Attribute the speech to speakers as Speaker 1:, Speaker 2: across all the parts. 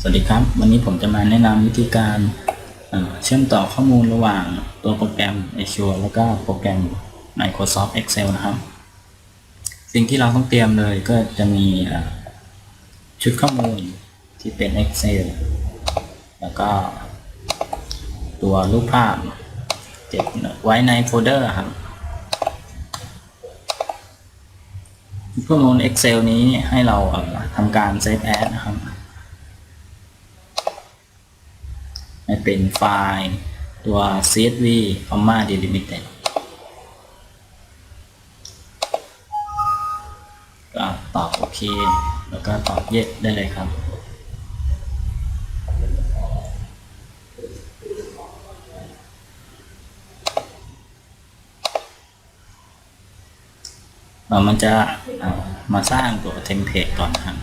Speaker 1: สวัสดีครับ วันนี้ผมจะมาแนะนำวิธีการเชื่อมต่อข้อมูลระหว่างตัวโปรแกรม Azure แล้วก็โปรแกรม Microsoft Excel นะครับ สิ่งที่เราต้องเตรียมเลยก็จะมีชุดข้อมูลที่เป็น Excel แล้วก็ตัวรูปภาพเก็บไว้ในโฟลเดอร์ครับข้อมูล Excel นี้ให้เราทำการ Save As นะครับ ให้เป็นไฟล์ตัว csv comma delimited ก็ตอบโอเค แล้วก็ตอบ yes ได้เลยครับมันจะมาสร้างตัวเทมเพลตก่อนครับ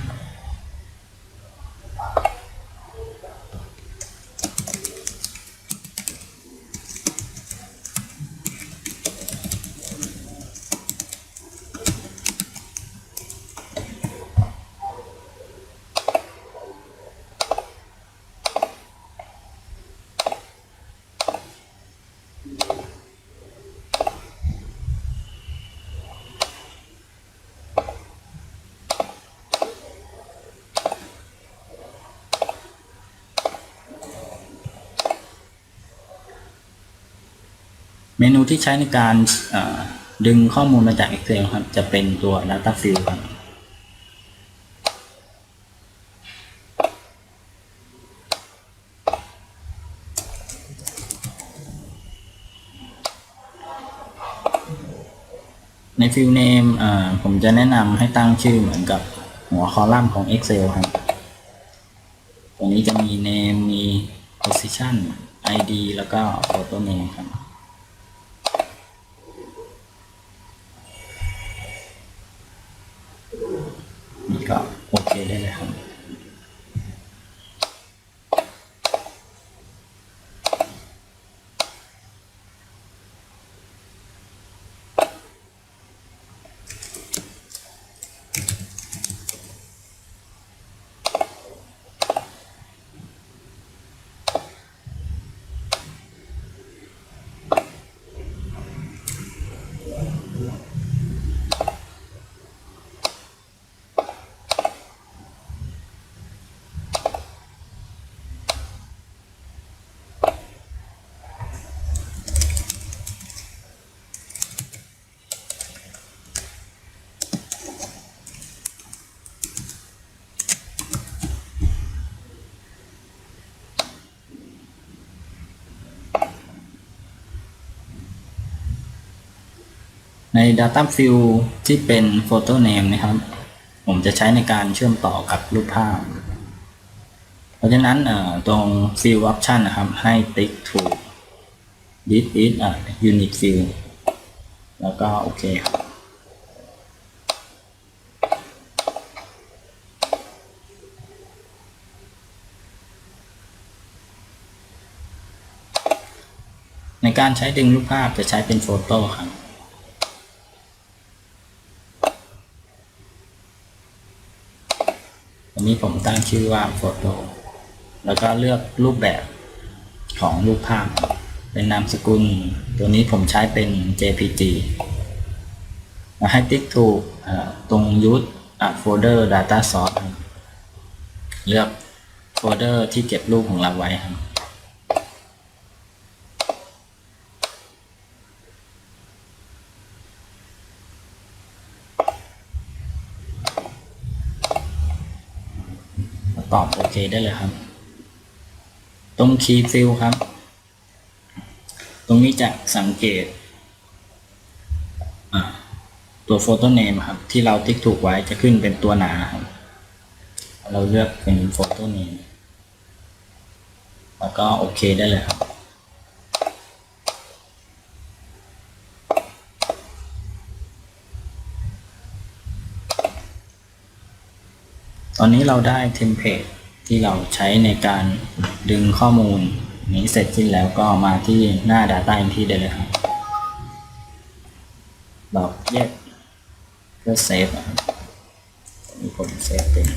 Speaker 1: มนูที่ใช้ในการดึงข้อมูลมาจาก Excel ครับ จะเป็นตัว Data Field ครับใน Field Name ผมจะแนะนำให้ตั้งชื่อเหมือนกับหัวคอลัมน์ของ Excel ครับ ตรงนี้จะมี Name มี Position ID แล้วก็ Photo Name ครับ ใน Data Field ที่เป็น Photo Name นะครับ ผมจะใช้ในการเชื่อมต่อกับรูปภาพ เพราะฉะนั้นตรง Field Option นะครับ ให้ติ๊กถูก This is a Unit Field แล้วก็โอเคครับในการใช้ดึงรูปภาพจะใช้เป็นโฟโต้ครับ นนี้ผมตั้งชื่อว่าโฟโต้แล้วก็เลือกรูปแบบของรูปภาพ เป็นนามสกุล ตัวนี้ผมใช้เป็น JPG มาให้ติ๊กถูกตรงยุทธโฟลเดอร์ Data Source เลือกโฟลเดอร์ที่เก็บรูปของเราไว้ครับ ตอบโอเคได้เลยครับ ตรงคีย์ฟิลครับ ตรงนี้จะสังเกตตัวโฟโต้เนมครับ ที่เราติ๊กถูกไว้จะขึ้นเป็นตัวหนาครับ เราเลือกเป็นโฟโต้เนมแล้วก็โอเคได้เลยครับ ตอนนี้เราได้เทมเพลตที่เราใช้ในการดึงข้อมูลนี้เสร็จสิ้นแล้วก็มาที่หน้า Data Entry ได้เลยครับบอกแยกเพื่อเซฟมีผมเซฟเป็น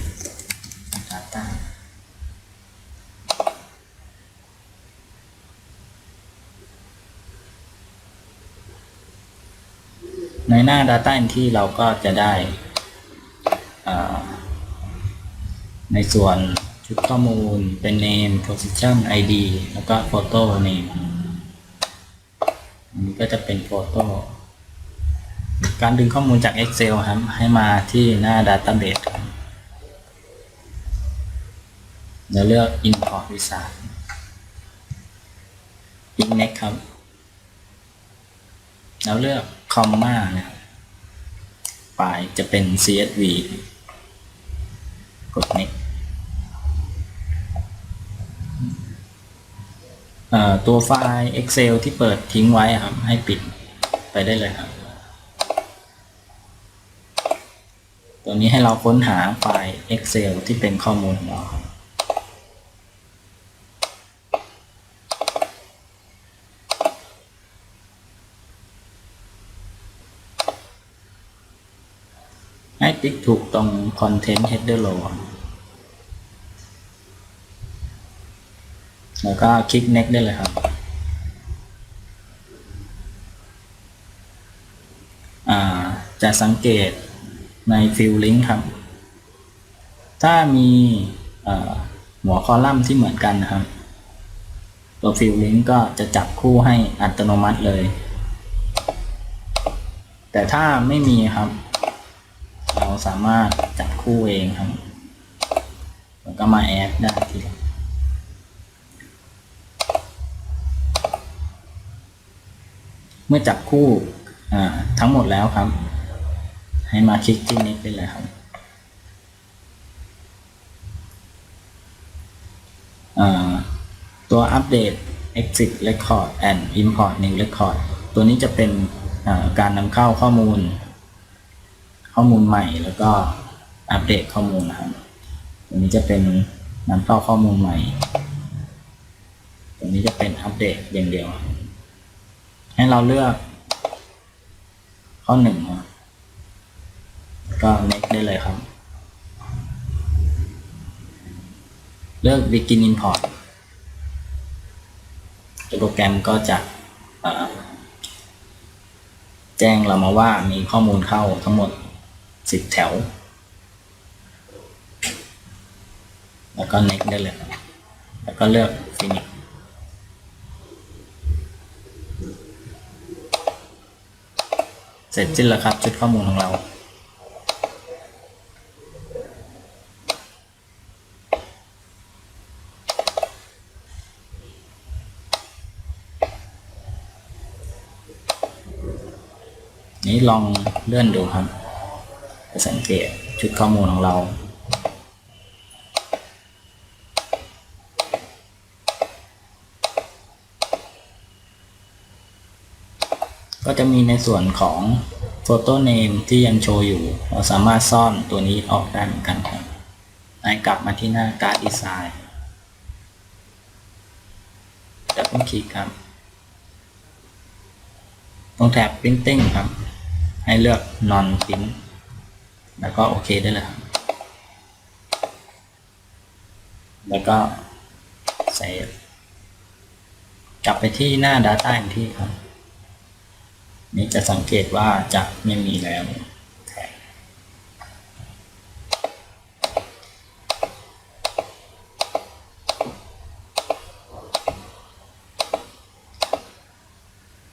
Speaker 1: Data ในหน้า Data Entry เราก็จะได้ ในส่วนชุดข้อมูลเป็น name position id แล้วก็ photo name อันนี้ก็จะเป็น photo การดึงข้อมูลจาก Excel ครับ ให้มาที่หน้า Database แล้วเลือก Import Wizard Index ครับ แล้วเลือก comma นะไฟล์จะเป็น CSV กดนี้ตัวไฟล์ Excel ที่เปิดทิ้งไว้ครับ ให้ปิดไปได้เลยครับ ตัวนี้ให้เราค้นหาไฟล์ Excel ที่เป็นข้อมูลของเราครับ ให้ติ๊กถูกตรง Content Header Row ครับแล้วก็คลิก Next ได้เลยครับ จะสังเกตใน Field Link ครับ ถ้ามีเอ่อหัวคอลัมน์ที่เหมือนกันนะครับ ตัว Field Link ก็จะจับคู่ให้อัตโนมัติเลย แต่ถ้าไม่มีครับ สามารถจับคู่เองครับแล้วก็มาแอดได้ทีลังเมื่อจับคู่ทั้งหมดแล้วครับ ให้มาคลิกที่นี้ได้เลยครับตัวอัปเดต exit record and import new record ตัวนี้จะเป็นการนำเข้าข้อมูล ข้อมูลใหม่แล้วก็อัปเดตข้อมูลนะครับตัวนี้จะเป็นนำเข้าข้อมูลใหม่ตัวนี้จะเป็นอัปเดตอย่างเดียว ให้เราเลือก ข้อหนึ่งก็ next ได้เลยครับ เลือก begin import ตัวโปรแกรมก็จะแจ้งเรามาว่ามีข้อมูลเข้าทั้งหมด สิบแถว แล้วก็ next ได้เลย แล้วก็เลือก finish เสร็จสิ้นแล้วครับชุดข้อมูลของเรานี้ลองเลื่อนดูครับ จะสังเกตชุดข้อมูลของเราก็จะมีในส่วนของ Photo Name ที่ยังโชว์อยู่ เราสามารถซ่อนตัวนี้ออกได้เหมือนกันครับให้กลับมาที่หน้าการ์ดดีไซน์ดับเบิลคลิกครับ ตรงแถบ Printing ครับ ให้เลือก Non Print แล้วก็โอเคได้เลยครับแล้วก็เซฟกลับไปที่หน้า Data Entry ครับ นี่จะสังเกตว่าจะไม่มีแล้วแท็ก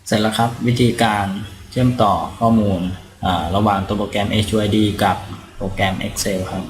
Speaker 1: เสร็จแล้วครับวิธีการเชื่อมต่อข้อมูล ระหว่างตัวโปรแกรม HUID กับโปรแกรม Excel ครับ